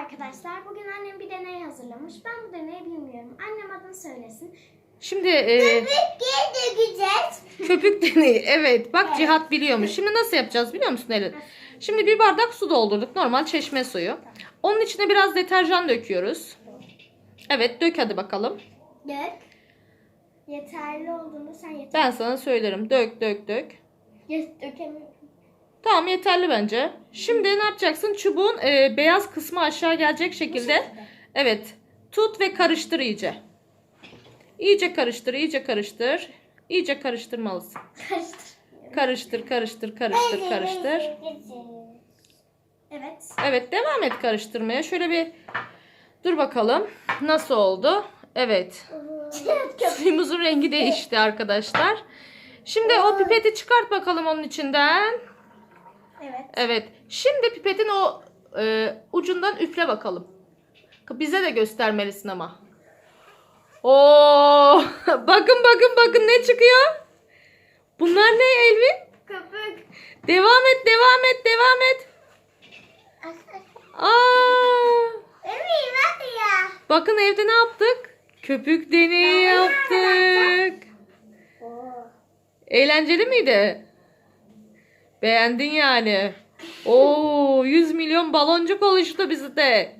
arkadaşlar. Bugün annem bir deney hazırlamış. Ben bu deneyi bilmiyorum. Annem adını söylesin. Şimdi e, Geri dökeceğiz. köpük deneyi. Evet bak Evet. Cihat biliyormuş. Şimdi nasıl yapacağız biliyor musun Elin? Şimdi bir bardak su doldurduk. Normal çeşme suyu. Onun içine biraz deterjan döküyoruz. Evet dök hadi bakalım. Dök. Yeterli olduğunu sen yeter. Ben sana söylerim. Dök dök dök. Yes, dökemiyorum. Tamam yeterli bence. Şimdi ne yapacaksın? Çubuğun e, beyaz kısmı aşağı gelecek şekilde. Evet. Tut ve karıştır iyice. İyice karıştır, iyice karıştır. İyice karıştırmalısın. Karıştır. Karıştır, karıştır, karıştır, karıştır. Evet. Evet, devam et karıştırmaya. Şöyle bir dur bakalım. Nasıl oldu? Evet. Suyumuzun rengi değişti arkadaşlar. Şimdi o pipeti çıkart bakalım onun içinden. Evet. Evet. Şimdi pipetin o e, ucundan üfle bakalım. Bize de göstermelisin ama. Oo! bakın bakın bakın ne çıkıyor? Bunlar ne Elvin? Köpük. Devam et, devam et, devam et. Aa! Hadi ya. Bakın evde ne yaptık? Köpük deneyi yaptık. Eğlenceli miydi? Beğendin yani. Oo, 100 milyon baloncuk oluştu bizde.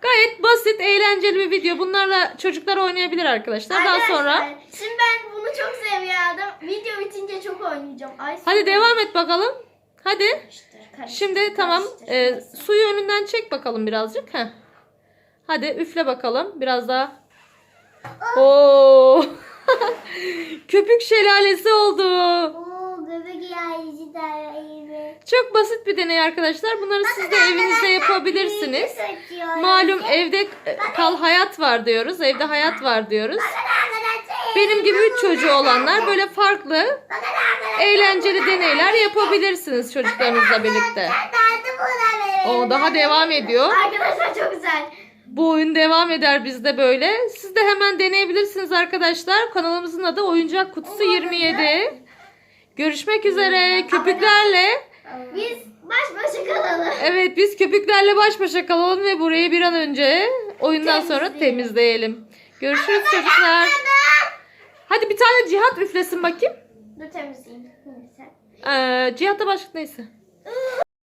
Gayet basit, eğlenceli bir video. Bunlarla çocuklar oynayabilir arkadaşlar. Daha sonra Şimdi ben bunu çok seviyordum. Video bitince çok oynayacağım. Ay, hadi devam et bakalım. Hadi. Şimdi tamam. e, suyu önünden çek bakalım birazcık. Heh. Hadi üfle bakalım. Biraz daha. Oo. Köpük şelalesi oldu. Oo, göbek yağıcı da iyi. Çok basit bir deney arkadaşlar. Bunları siz de evinizde yapabilirsiniz. Malum evde kal hayat var diyoruz. Evde hayat var diyoruz. Benim gibi üç çocuğu olanlar böyle farklı eğlenceli deneyler yapabilirsiniz çocuklarınızla birlikte. O daha devam ediyor. Arkadaşlar çok güzel. Bu oyun devam eder bizde böyle. Siz de hemen deneyebilirsiniz arkadaşlar. Kanalımızın adı Oyuncak Kutusu 27. Görüşmek üzere köpüklerle. Biz baş başa kalalım. Evet biz köpüklerle baş başa kalalım ve burayı bir an önce oyundan sonra Temizleyelim. Görüşürüz çocuklar. Hadi bir tane Cihat üflesin bakayım. Dur temizleyeyim. Ee, Cihat da başlık neyse.